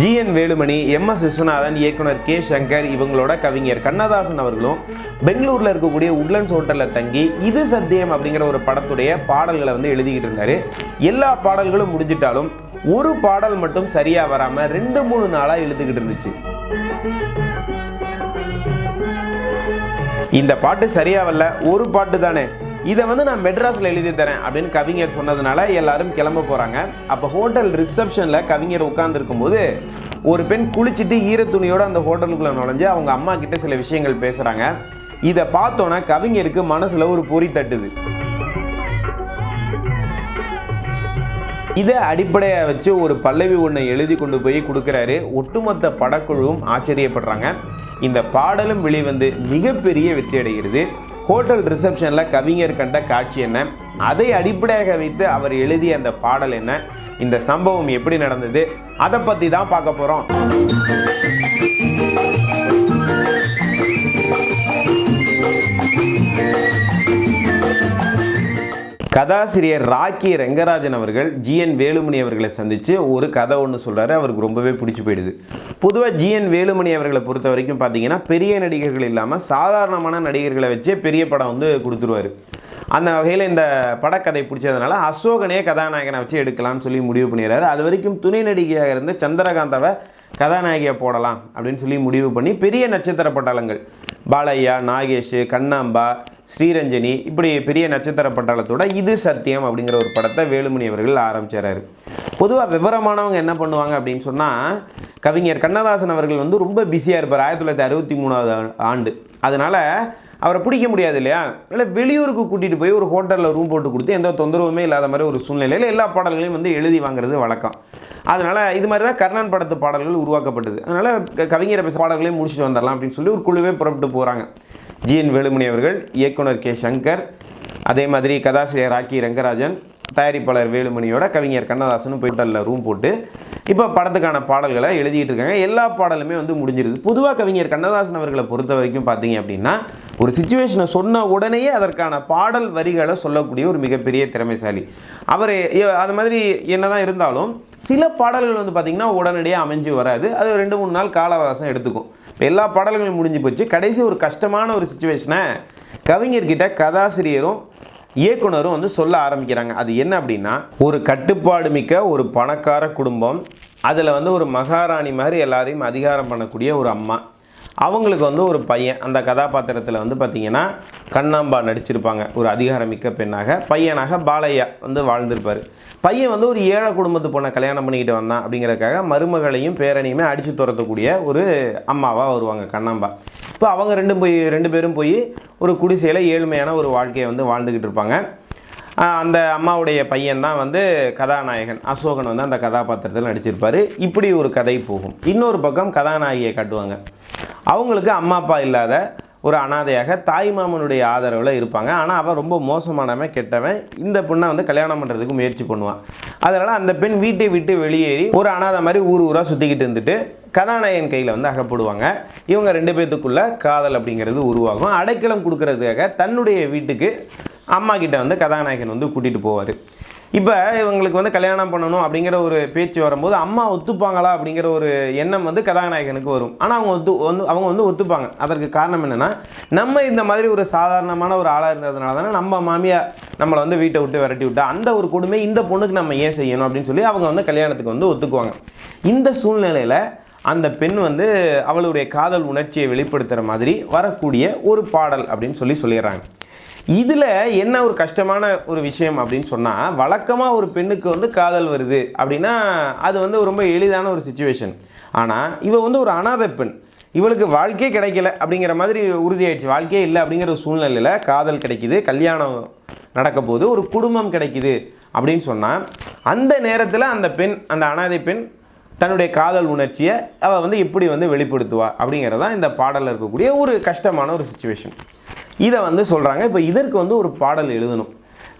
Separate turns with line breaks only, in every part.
G N Velumani M S Viswanathan இயக்குனர் K Shankar இவங்களோட கவிஞர் கண்ணதாசன் அவர்களும் பெங்களூரில் இருக்கக்கூடிய உட்லண்ட்ஸ் ஹோட்டலில் தங்கி இது சத்தியம் அப்படிங்கிற ஒரு படத்துடைய பாடல்களை வந்து எழுதிக்கிட்டு இருந்தார். எல்லா பாடல்களும் முடிஞ்சிட்டாலும் ஒரு பாடல் மட்டும் சரியாக வராமல் ரெண்டு மூணு நாளாக எழுதுகிட்டு இருந்துச்சு. இந்த பாட்டு சரியாக வரல ஒரு பாட்டு தானே. இதை வந்து நான் மெட்ராஸில் எழுதி தரேன் அப்படின்னு கவிஞர் சொன்னதுனால எல்லாரும் கிளம்ப போகிறாங்க அப்போ ஹோட்டல் ரிசப்ஷனில் கவிஞர் உட்காந்துருக்கும் போது ஒரு பெண் குளிச்சுட்டு ஈரத்துணியோடு அந்த ஹோட்டலுக்குள்ளே நுழைஞ்சு அவங்க அம்மா கிட்ட சில விஷயங்கள் பேசுகிறாங்க இதை பார்த்தோன்னே கவிஞருக்கு மனசில் ஒரு பொறி தட்டுது. இதை அடிப்படையாக வச்சு ஒரு பல்லவி ஒன்றை எழுதி கொண்டு போய் கொடுக்குறாரு. ஒட்டுமொத்த படக்குழுவும் ஆச்சரியப்படுறாங்க. இந்த பாடலும் வெளிவந்து மிகப்பெரிய வெற்றி அடைகிறது ஹோட்டல் ரிசப்ஷனில் கவிஞர் கண்ட காட்சி என்ன? அதை அடிப்படையாக வைத்து அவர் எழுதிய அந்த பாடல் என்ன? இந்த சம்பவம் எப்படி நடந்தது? அதை பற்றி தான் பார்க்க போகிறோம் கதாசிரியர் ராக்கி ரெங்கராஜன் அவர்கள் ஜிஎன் வேலுமணி அவர்களை சந்தித்து ஒரு கதை ஒன்று சொல்கிறாரு அவருக்கு ரொம்பவே பிடிச்சி போயிடுது. பொதுவாக ஜிஎன் வேலுமணி அவர்களை பொறுத்த வரைக்கும் பார்த்தீங்கன்னா பெரிய நடிகர்கள் இல்லாமல் சாதாரணமான நடிகர்களை வச்சே பெரிய படம் வந்து கொடுத்துருவாரு. அந்த வகையில் இந்த படக்கதை பிடிச்சதுனால அசோகனே கதாநாயகனை வச்சு எடுக்கலாம்னு சொல்லி முடிவு பண்ணிடுறாரு. அது வரைக்கும் துணை நடிகையாக இருந்த சந்திரகாந்தாவை கதாநாயகியை போடலாம் அப்படின்னு சொல்லி முடிவு பண்ணி பெரிய நட்சத்திர பட்டாளங்கள். பாலையா நாகேஷ் கண்ணாம்பா ஸ்ரீரஞ்சனி இப்படி பெரிய நட்சத்திர பட்டாளத்தோட இது சத்தியம் அப்படிங்கிற ஒரு படத்தை வேலுமணி அவர்கள் ஆரம்பிச்சிடறாரு பொதுவாக விவரமானவங்க என்ன பண்ணுவாங்க அப்படின்னு சொன்னால் கவிஞர் கண்ணதாசன் அவர்கள் வந்து ரொம்ப பிஸியாக இருப்பார். ஆயிரத்தி தொள்ளாயிரத்தி அறுபத்தி மூணாவது ஆண்டு. அதனால் அவரை பிடிக்க முடியாது இல்லையா? அதனால் வெளியூருக்கு கூட்டிகிட்டு போய் ஒரு ஹோட்டலில் ரூம் போட்டு கொடுத்து எந்த தொந்தரவுமே இல்லாத மாதிரி ஒரு சூழ்நிலையில் எல்லா பாடல்களையும் வந்து எழுதி வாங்குறது வழக்கம். அதனால் இது மாதிரி தான் கர்ணன் படத்து பாடல்கள் உருவாக்கப்பட்டது. அதனால் க- கவிஞரை பேச பாடல்களையும் முடிச்சுட்டு வந்துடலாம் அப்படின்னு சொல்லி ஒரு குழுவே புறப்பட்டு போகிறாங்க ஜிஎன் வேலுமணி அவர்கள் இயக்குனர் கே. சங்கர் அதே மாதிரி கதாசிரியர் ராக்கி ரங்கராஜன் தயாரிப்பாளர் வேலுமணியோட கவிஞர் கண்ணதாசனும் போயிட்டு ரூம் போட்டு இப்போ படத்துக்கான பாடல்களை எழுதிட்டு இருக்காங்க. எல்லா பாடலுமே வந்து முடிஞ்சிருது. பொதுவாக கவிஞர் கண்ணதாசன் அவர்களை பொறுத்த வரைக்கும் பார்த்தீங்க அப்படின்னா ஒரு சுச்சுவேஷனை சொன்ன உடனேயே அதற்கான பாடல் வரிகளை சொல்லக்கூடிய ஒரு மிகப்பெரிய திறமைசாலி. அவர் அது மாதிரி என்னதான் இருந்தாலும் சில பாடல்கள் வந்து பார்த்திங்கன்னா உடனடியாக அமைஞ்சு வராது. அது ரெண்டு மூணு நாள் கால அவகாசம் எடுத்துக்கும். இப்போ எல்லா பாடல்களும் முடிஞ்சு போச்சு. கடைசி ஒரு கஷ்டமான ஒரு சுச்சுவேஷனை கவிஞர்கிட்ட கதாசிரியரும் இயக்குனரும் வந்து சொல்ல ஆரம்பிக்கிறாங்க. அது என்ன அப்படின்னா ஒரு கட்டுப்பாடு மிக்க ஒரு பணக்கார குடும்பம் அதில் வந்து ஒரு மகாராணி மாதிரி எல்லாரையும் அதிகாரம் பண்ணக்கூடிய ஒரு அம்மா. அவங்களுக்கு வந்து ஒரு பையன். அந்த கதாபாத்திரத்தில் வந்து பார்த்திங்கன்னா கண்ணாம்பா நடிச்சிருப்பாங்க. ஒரு அதிகாரமிக்க பெண்ணாக பையனாக பாலையா வந்து வாழ்ந்திருப்பார். பையன் வந்து ஒரு ஏழை குடும்பத்து பொண்ணை கல்யாணம் பண்ணிக்கிட்டு வந்தான் அப்படிங்கிறதுக்காக மருமகளையும் பேரனையுமே அடித்து துரத்தக்கூடிய ஒரு அம்மாவாக வருவாங்க கண்ணாம்பா. இப்போ அவங்க ரெண்டும் போய் ரெண்டு பேரும் போய் ஒரு குடிசையில் ஏழ்மையான ஒரு வாழ்க்கையை வந்து வாழ்ந்துக்கிட்டு இருப்பாங்க. அந்த அம்மாவுடைய பையன் தான் வந்து கதாநாயகன். அசோகன் வந்து அந்த கதாபாத்திரத்தில் நடிச்சிருப்பார். இப்படி ஒரு கதை போகும். இன்னொரு பக்கம் கதாநாயகியை காட்டுவாங்க. அவங்களுக்கு அம்மா அப்பா இல்லாத ஒரு அனாதையாக தாய் மாமனுடைய ஆதரவில் இருப்பாங்க. ஆனால் அவன் ரொம்ப மோசமானவன் கெட்டவன். இந்த பொண்ணை வந்து கல்யாணம் பண்ணுறதுக்கு முயற்சி பண்ணுவான் அதனால் அந்த பெண் வீட்டை விட்டு வெளியேறி ஒரு அனாதை மாதிரி ஊர் ஊராக சுற்றிக்கிட்டு இருந்துட்டு கதாநாயகன் கையில் வந்து அகப்படுவாங்க. இவங்க ரெண்டு பேர்த்துக்குள்ளே காதல் அப்படிங்கிறது உருவாகும். அடைக்கலம் கொடுக்கறதுக்காக தன்னுடைய வீட்டுக்கு அம்மா கிட்ட வந்து கதாநாயகன் வந்து கூட்டிகிட்டு போவார். இப்போ இவங்களுக்கு வந்து கல்யாணம் பண்ணணும் அப்படிங்கிற ஒரு பேச்சு வரும்போது அம்மா ஒத்துப்பாங்களா அப்படிங்கிற ஒரு எண்ணம் வந்து கதாநாயகனுக்கு வரும். ஆனால் அவங்க ஒத்து வந்து அவங்க வந்து ஒத்துப்பாங்க. அதற்கு காரணம் என்னென்னா நம்ம இந்த மாதிரி ஒரு சாதாரணமான ஒரு ஆளாக இருந்ததுனால தானே நம்ம மாமியா நம்மளை வந்து வீட்டை விட்டு விரட்டி விட்டா அந்த ஒரு கொடுமை இந்த பொண்ணுக்கு நம்ம ஏன் செய்யணும் அப்படின்னு சொல்லி அவங்க வந்து கல்யாணத்துக்கு வந்து ஒத்துக்குவாங்க. இந்த சூழ்நிலையில் அந்த பெண் வந்து அவளுடைய காதல் உணர்ச்சியை வெளிப்படுத்துகிற மாதிரி வரக்கூடிய ஒரு பாடல் அப்படின்னு சொல்லி சொல்லிடுறாங்க. இதில் என்ன ஒரு கஷ்டமான ஒரு விஷயம் அப்படின்னு சொன்னால் வழக்கமாக ஒரு பெண்ணுக்கு வந்து காதல் வருது அப்படின்னா அது வந்து ரொம்ப எளிதான ஒரு சுச்சுவேஷன் ஆனால் இவ வந்து ஒரு அனாதை பெண். இவளுக்கு வாழ்க்கையே கிடைக்கல அப்படிங்கிற மாதிரி உறுதியாயிடுச்சு. வாழ்க்கையே இல்லை அப்படிங்கிற ஒரு சூழ்நிலையில் காதல் கிடைக்குது கல்யாணம் நடக்க போகுது ஒரு குடும்பம் கிடைக்குது அப்படின்னு சொன்னால் அந்த நேரத்தில் அந்த பெண் அந்த அனாதை பெண் தன்னுடைய காதல் உணர்ச்சியை அவள் வந்து எப்படி வந்து வெளிப்படுத்துவா அப்படிங்கிறது தான் இந்த பாடலில் இருக்கக்கூடிய ஒரு கஷ்டமான ஒரு சுச்சுவேஷன் இதை வந்து சொல்கிறாங்க இப்போ இதற்கு வந்து ஒரு பாடல் எழுதணும்.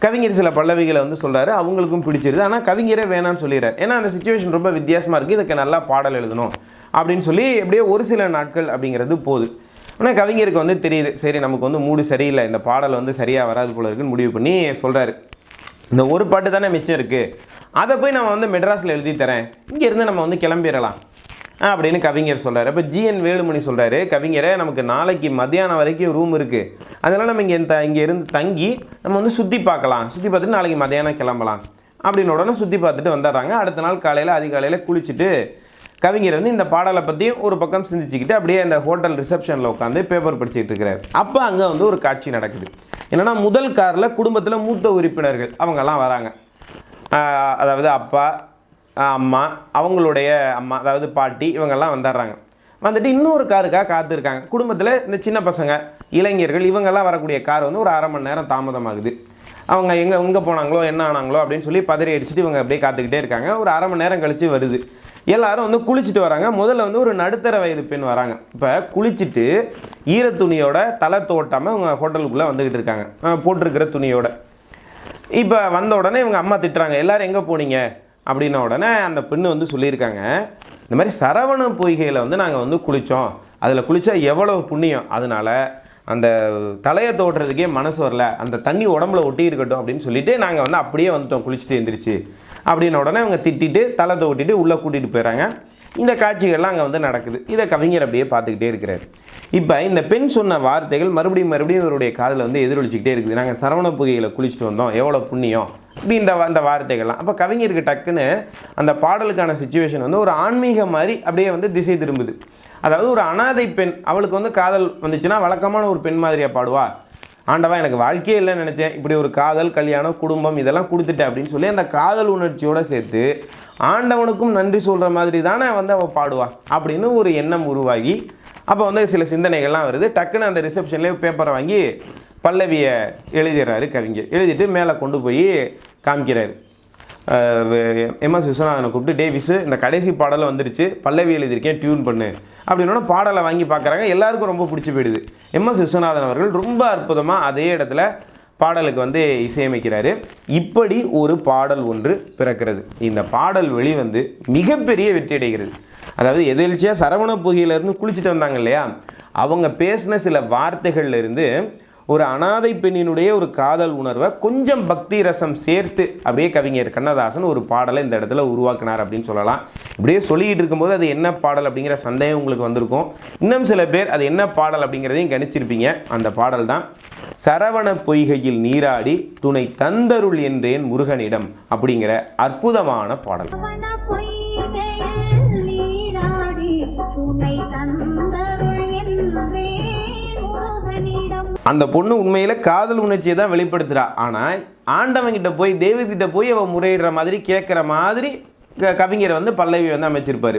கவிஞர் சில பல்லவிகளை வந்து சொல்கிறாரு அவங்களுக்கும் பிடிச்சிருது. ஆனால் கவிஞரே வேணாம்னு சொல்லிடுறாரு. ஏன்னா அந்த சுச்சுவேஷன் ரொம்ப வித்தியாசமாக இருக்குது இதுக்கு நல்லா பாடல் எழுதணும் அப்படின்னு சொல்லி எப்படியோ ஒரு சில நாட்கள் அப்படிங்கிறது போகுது. ஆனால் கவிஞருக்கு வந்து தெரியுது. சரி நமக்கு வந்து மூடு சரியில்லை. இந்த பாடல் வந்து சரியாக வராது போல இருக்குன்னு முடிவு பண்ணி சொல்கிறாரு இந்த ஒரு பாட்டு தானே மிச்சம் இருக்குது அதை போய் நம்ம வந்து மெட்ராஸில் எழுதி தரேன். இங்கேருந்து நம்ம வந்து கிளம்பிடலாம். அப்படின்னு கவிஞர் சொல்கிறார் அப்போ ஜிஎன் வேலுமணி சொல்கிறாரு கவிஞரே நமக்கு நாளைக்கு மத்தியானம் வரைக்கும் ரூம் இருக்குது அதனால் நம்ம இங்கே த இங்கே இருந்து தங்கி நம்ம வந்து சுற்றி பார்க்கலாம். சுற்றி பார்த்துட்டு நாளைக்கு மத்தியானம் கிளம்பலாம். அப்படின்னு உடனே சுற்றி பார்த்துட்டு வந்துடுறாங்க. அடுத்த நாள் காலையில் அதிகாலையில் குளிச்சுட்டு கவிஞர் வந்து இந்த பாடலை பற்றியும் ஒரு பக்கம் சிந்திச்சுக்கிட்டு அப்படியே அந்த ஹோட்டல் ரிசப்ஷனில் உட்காந்து பேப்பர் படிச்சுட்டு இருக்கிறார். அப்போ அங்கே வந்து ஒரு காட்சி நடக்குது. என்னன்னா முதல் காரில் குடும்பத்தில் மூத்த உறுப்பினர்கள் அவங்கெல்லாம் வராங்க. அதாவது அப்பா அம்மா அவங்களுடைய அம்மா அதாவது பாட்டி இவங்கெல்லாம் வந்துடுறாங்க. வந்துட்டு இன்னொரு காருக்காக காத்திருக்காங்க. குடும்பத்தில் இந்த சின்ன பசங்க இளைஞர்கள் இவங்கெல்லாம் வரக்கூடிய கார் வந்து ஒரு அரை மணி நேரம் தாமதமாகுது. அவங்க எங்கே எங்கே போனாங்களோ என்ன ஆனாங்களோ அப்படின்னு சொல்லி பதறி அடிச்சுட்டு இவங்க அப்படியே காத்துக்கிட்டே இருக்காங்க. ஒரு அரை மணி நேரம் கழித்து வருது. எல்லாரும் வந்து குளிச்சுட்டு வராங்க. முதல்ல வந்து ஒரு நடுத்தர வயது பெண் வராங்க. இப்போ குளிச்சுட்டு ஈரத்துணியோட தலை தோட்டாமல் இவங்க ஹோட்டலுக்குள்ளே வந்துக்கிட்டு இருக்காங்க. போட்டிருக்கிற துணியோட. இப்போ வந்த உடனே இவங்க அம்மா திட்டுறாங்க. எல்லோரும் எங்கே போனீங்க? அப்படின்ன உடனே அந்த பெண்ணு வந்து சொல்லியிருக்காங்க இந்த மாதிரி சரவண பொய்கையில் வந்து நாங்கள் வந்து குளித்தோம் அதில் குளித்தா எவ்வளவு புண்ணியம்? அதனால அந்த தலையை தோட்டுறதுக்கே மனசு வரல. அந்த தண்ணி உடம்புல ஒட்டி இருக்கட்டும் அப்படின்னு சொல்லிட்டு நாங்கள் வந்து அப்படியே வந்துட்டோம் குளிச்சுட்டு எந்திரிச்சு. அப்படின்ன உடனே அவங்க திட்டிட்டு தலை தோட்டிட்டு உள்ளே கூட்டிகிட்டு போயிடறாங்க இந்த காட்சிகள்லாம் அங்கே வந்து நடக்குது. இதை கவிஞர் அப்படியே பார்த்துக்கிட்டே இருக்கிறார். இப்போ இந்த பெண் சொன்ன வார்த்தைகள் மறுபடியும் மறுபடியும் இவருடைய காதில் வந்து எதிரொலிச்சிக்கிட்டே இருக்குது. நாங்கள் சரவண புகையில் குளிச்சுட்டு வந்தோம். எவ்வளோ புண்ணியம்? இப்படி இந்த அந்த வார்த்தைகள்லாம். அப்போ கவிஞருக்கு டக்குன்னு அந்த பாடலுக்கான சுச்சுவேஷன் வந்து ஒரு ஆன்மீக மாதிரி அப்படியே வந்து திசை திரும்புது. அதாவது ஒரு அனாதை பெண் அவளுக்கு வந்து காதல் வந்துச்சுன்னா வழக்கமான ஒரு பெண் மாதிரியாக பாடுவா? ஆண்டவா எனக்கு வாழ்க்கையே இல்லைன்னு நினச்சேன். இப்படி ஒரு காதல் கல்யாணம் குடும்பம் இதெல்லாம் கொடுத்துட்டேன் அப்படின்னு சொல்லி அந்த காதல் உணர்ச்சியோடு சேர்த்து ஆண்டவனுக்கும் நன்றி சொல்கிற மாதிரி தானே வந்து அவள் பாடுவா அப்படின்னு ஒரு எண்ணம் உருவாகி அப்போ வந்து சில சிந்தனைகள்லாம் வருது. டக்குன்னு அந்த ரிசப்ஷன்லேயே பேப்பரை வாங்கி பல்லவியை எழுதிடுறாரு கவிஞர். எழுதிட்டு மேலே கொண்டு போய் காமிக்கிறாரு. எம்எஸ் விஸ்வநாதனை கூப்பிட்டு டேவிஸு இந்த கடைசி பாடலை வந்துருச்சு. பல்லவி எழுதியிருக்கேன் டியூன் பண்ணு. அப்படின்னோட பாடலை வாங்கி பார்க்குறாங்க. எல்லாருக்கும் ரொம்ப பிடிச்சி போயிடுது. எம்எஸ் விஸ்வநாதன் அவர்கள் ரொம்ப அற்புதமாக அதே இடத்துல பாடலுக்கு வந்து இசையமைக்கிறாரு. இப்படி ஒரு பாடல் ஒன்று பிறக்கிறது. இந்த பாடல் வெளிவந்து மிகப்பெரிய வெற்றி அடைகிறது. அதாவது எதிர்ச்சியாக சரவண புகையிலேருந்து குளிச்சுட்டு வந்தாங்க இல்லையா? அவங்க பேசின சில வார்த்தைகள்லேருந்து ஒரு அனாதை பெண்ணினுடைய ஒரு காதல் உணர்வை கொஞ்சம் பக்தி ரசம் சேர்த்து அப்படியே கவிஞர் கண்ணதாசன் ஒரு பாடலை இந்த இடத்துல உருவாக்கினார் அப்படின்னு சொல்லலாம். இப்படியே சொல்லிக்கிட்டு இருக்கும்போது அது என்ன பாடல் அப்படிங்கிற சந்தேகம் உங்களுக்கு வந்திருக்கும். இன்னும் சில பேர் அது என்ன பாடல் அப்படிங்கிறதையும் கணிச்சிருப்பீங்க. அந்த பாடல் தான் சரவண பொய்கையில் நீராடி துணை தந்தருள் என்றேன் முருகனிடம் அப்படிங்கிற அற்புதமான பாடல். அந்த பொண்ணு உண்மையில் காதல் உணர்ச்சியை தான் வெளிப்படுத்துகிறா ஆனால் ஆண்டவங்கிட்ட போய் தெய்வத்திட்ட போய் அவள் முறையிடுற மாதிரி கேட்குற மாதிரி க- வந்து பல்லவி வந்து அமைச்சிருப்பார்.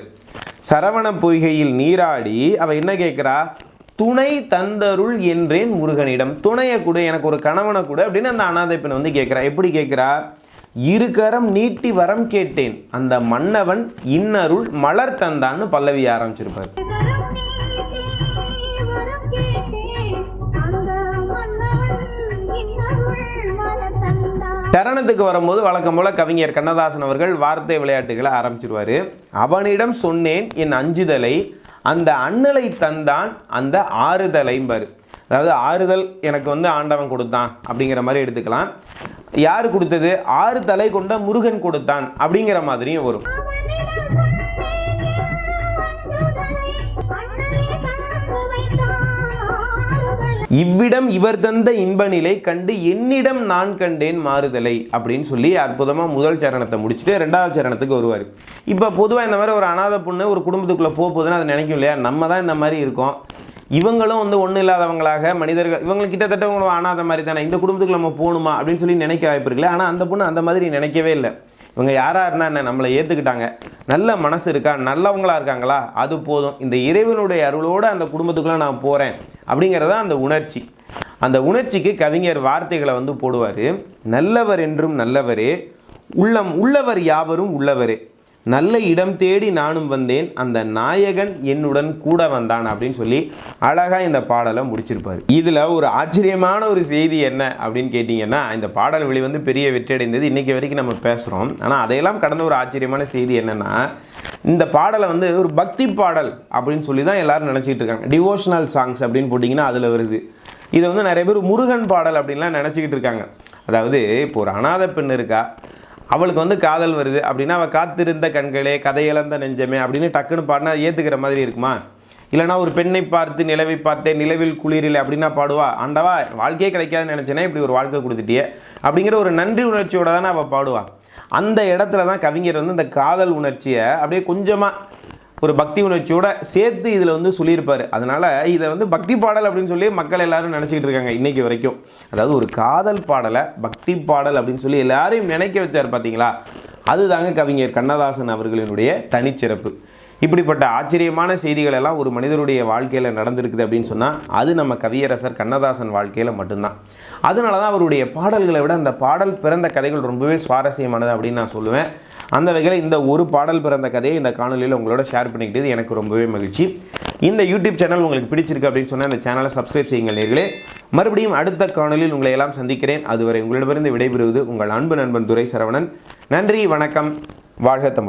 சரவண பொய்கையில் நீராடி அவள் என்ன கேட்குறா துணை தந்தருள் என்றேன் முருகனிடம். துணையை கூட எனக்கு ஒரு கணவனை கூட அப்படின்னு அந்த அனாதை பெண் வந்து கேட்குறா எப்படி கேட்குறா இருகரம் நீட்டி வரம் கேட்டேன். அந்த மன்னவன் இன்னருள் மலர் தந்தான்னு பல்லவி ஆரம்பிச்சிருப்பார். தருணத்துக்கு வரும்போது வழக்கம் போல கவிஞர் கண்ணதாசன் அவர்கள் வார்த்தை விளையாட்டுகளை ஆரம்பிச்சிருவார். அவனிடம் சொன்னேன் என் அஞ்சுதலை அந்த அண்ணலை தந்தான் அந்த ஆறுதலைம்பார். அதாவது ஆறுதல் எனக்கு வந்து ஆண்டவன் கொடுத்தான் அப்படிங்கிற மாதிரி எடுத்துக்கலாம். யார் கொடுத்தது? ஆறு தலை கொண்ட முருகன் கொடுத்தான் அப்படிங்கிற மாதிரியும் வரும். இவ்விடம் இவர் தந்த இன்ப நிலை கண்டு என்னிடம் நான் கண்டேன் மாறுதலை அப்படின்னு சொல்லி அற்புதமாக முதல் சரணத்தை முடிச்சுட்டு ரெண்டாவது சரணத்துக்கு வருவார். இப்போ பொதுவாக இந்த மாதிரி ஒரு அனாதை பொண்ணு ஒரு குடும்பத்துக்குள்ளே போக போகுதுன்னு அதை நினைக்கும் இல்லையா? நம்ம தான் இந்த மாதிரி இருக்கோம். இவங்களும் வந்து ஒன்றும் இல்லாதவங்களாக மனிதர்கள் இவங்களுக்கு கிட்டத்தட்ட இவங்க அனாதை மாதிரி தானே. இந்த குடும்பத்துக்கு நம்ம போகணுமா அப்படின்னு சொல்லி நினைக்க வாய்ப்பு இருக்குல்ல. ஆனால் அந்த பொண்ணு அந்த மாதிரி நினைக்கவே இல்லை. இவங்க யாராக இருந்தால் என்ன? நம்மளை ஏற்றுக்கிட்டாங்க நல்ல மனசு இருக்கா? நல்லவங்களா இருக்காங்களா? அது போதும். இந்த இறைவனுடைய அருளோடு அந்த குடும்பத்துக்குள்ளே நான் போகிறேன் அப்படிங்கிறத அந்த உணர்ச்சி. அந்த உணர்ச்சிக்கு கவிஞர் வார்த்தைகளை வந்து போடுவார். நல்லவர் என்றும் நல்லவரே. உள்ளம் உள்ளவர் யாவரும் உள்ளவரே. நல்ல இடம் தேடி நானும் வந்தேன். அந்த நாயகன் என்னுடன் கூட வந்தான் அப்படின்னு சொல்லி அழகாக இந்த பாடலை முடிச்சிருப்பார். இதில் ஒரு ஆச்சரியமான ஒரு செய்தி என்ன அப்படின்னு கேட்டிங்கன்னா இந்த பாடல் வெளிவந்து பெரிய வெற்றியடைந்தது இன்றைக்கி வரைக்கும் நம்ம பேசுகிறோம் ஆனால் அதையெல்லாம் கடந்த ஒரு ஆச்சரியமான செய்தி என்னென்னா இந்த பாடலை வந்து ஒரு பக்தி பாடல் அப்படின்னு சொல்லி தான் எல்லாரும் நினச்சிட்டு இருக்காங்க. டிவோஷனல் சாங்ஸ் அப்படின்னு போட்டிங்கன்னா அதில் வருது. இதை வந்து நிறைய பேர் முருகன் பாடல் அப்படின்லாம் நினச்சிக்கிட்டு இருக்காங்க. அதாவது இப்போ ஒரு அனாதை பெண் இருக்கா? அவளுக்கு வந்து காதல் வருது அப்படின்னா அவள் காத்திருந்த கண்களே கதையிழந்த நெஞ்சமே அப்படின்னு டக்குன்னு பாடினா ஏற்றுக்கிற மாதிரி இருக்குமா? இல்லைனா ஒரு பெண்ணை பார்த்து நிலவை பார்த்தேன் நிலவில் குளிரில் அப்படின்னா பாடுவா? ஆண்டவா வாழ்க்கையே கிடைக்காதுன்னு நினச்சேனே இப்படி ஒரு வாழ்க்கை கொடுத்துட்டியே. அப்படிங்கிற ஒரு நன்றி உணர்ச்சியோட தானே அவள் பாடுவா. அந்த இடத்துல தான் கவிஞர் வந்து இந்த காதல் உணர்ச்சியை அப்படியே கொஞ்சமாக ஒரு பக்தி உணர்ச்சியோட சேர்த்து இதில் வந்து சொல்லியிருப்பார். அதனால் இதை வந்து பக்தி பாடல் அப்படின்னு சொல்லி மக்கள் எல்லாரும் நினச்சிக்கிட்டு இருக்காங்க இன்றைக்கி வரைக்கும். அதாவது ஒரு காதல் பாடலை பக்தி பாடல் அப்படின்னு சொல்லி எல்லாரையும் நினைக்க வச்சார் பார்த்தீங்களா அதுதாங்க கவிஞர் கண்ணதாசன் அவர்களினுடைய தனிச்சிறப்பு. இப்படிப்பட்ட ஆச்சரியமான செய்திகள் எல்லாம் ஒரு மனிதருடைய வாழ்க்கையில் நடந்திருக்குது அப்படின்னு சொன்னால் அது நம்ம கவியரசர் கண்ணதாசன் வாழ்க்கையில் மட்டும்தான். அதனால தான் அவருடைய பாடல்களை விட அந்த பாடல் பிறந்த கதைகள் ரொம்பவே சுவாரஸ்யமானது அப்படின்னு நான் சொல்லுவேன். அந்த வகையில் இந்த ஒரு பாடல் பிறந்த கதையை இந்த காணொலியில் உங்களோட ஷேர் பண்ணிக்கிட்டது எனக்கு ரொம்பவே மகிழ்ச்சி. இந்த யூடியூப் சேனல் உங்களுக்கு பிடிச்சிருக்கு அப்படின்னு சொன்னால் இந்த சேனலை சப்ஸ்கிரைப் செய்யுங்கள் நேர்களே. மறுபடியும் அடுத்த காணொலியில் உங்களை எல்லாம் சந்திக்கிறேன். அதுவரை உங்களிடமிருந்து விடைபெறுவது உங்கள் அன்பு நண்பன் துரை சரவணன் நன்றி வணக்கம். வாழ்க தமிழ்.